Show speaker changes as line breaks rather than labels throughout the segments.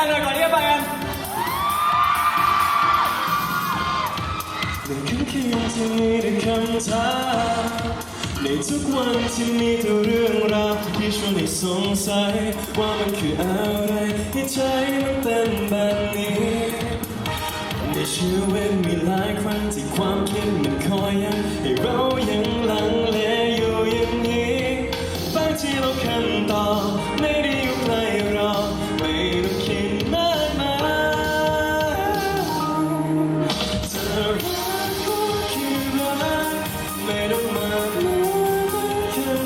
การหน่อยก่อนที่จะไปกัน
ในคืนคืนที่มีแต่คำถามในทุกวันที่มีแต่เรื่องราวที่ชวนให้สงสัย ว่ามันคืออะไรที่ใจมันเป็นแบบนี้ ในชีวิตมีหลายครั้งที่ความคิดมันคอยยัง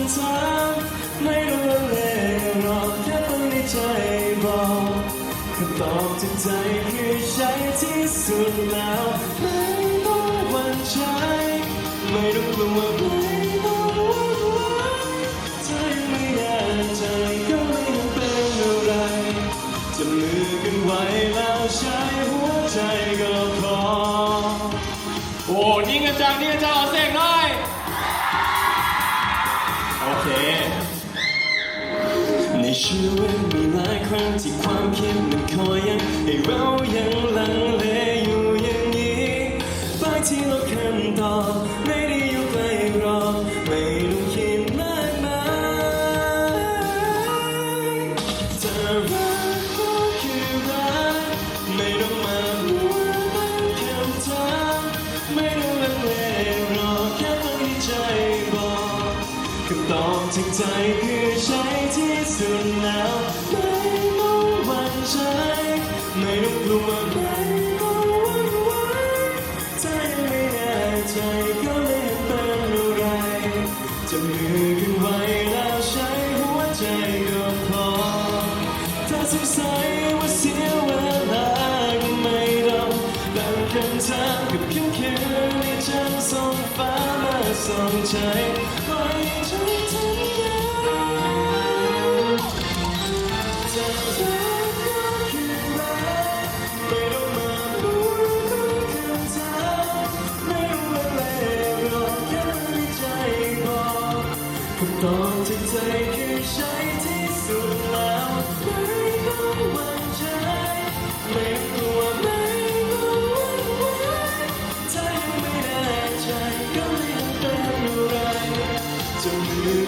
ดคำถาไม่ต้องลังเลหรอกแค่ต้องในใจบอกคำตอบจากใจคือใช่ที่สุดแล้วไม่ต้องหวั่นใจไม่ต้องกลัวไม่ต้องหวั่นไหวถ้ายังไม่แน่ใจก็ไม่เป็นอะไรจะมือกันไว้แล้วใช้หัวใจก็พอ
โอ้นิ่งกันจังนิ่งกันจังเอาเสียงหน่อย โอเค
ในชีวิตมีหลายครั้งที่ความคิดมันคอยยังให้เรายังลังเลำตอบจากใจคือใช้ที่สุดแล้ว ส่องใจปล่อยใจทำงานจะรักก็คือรักไม่ต้องมาพูดเป็นคำถามไม่ต้องมาเลหรอกแค่ในใจบอกคำตอง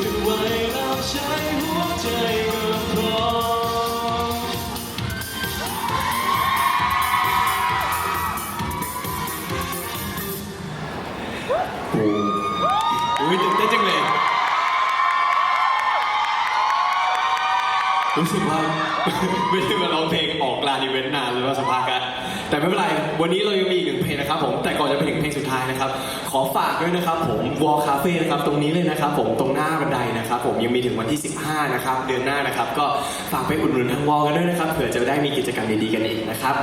กันไว้แล้วใช้หัวใจก็พอ
อุ้ยตื่นเต้นจังเลยรู้สึกว่า ไม่ได้มาร้องเพลงออกลานอีเวนต์นานเลยว่าสภากันแต่ไม่เป็นไร วันนี้เรายังมีอีกหนึ่งเพลงนะครับผม แต่ก่อนจะไปถึง ท้ายนะครับ ขอฝากด้วยนะครับผมวอลคาเฟ่นะครับตรงนี้เลยนะครับ ผมตรงหน้าบันไดนะครับ ผมยังมีถึงวันที่ 15 นะครับ เดือนหน้านะครับ ก็ฝากไปอุดหนุนทางวอลกันด้วยนะครับเผื่อจะได้มีกิจกรรมดีๆกันอีกนะครับ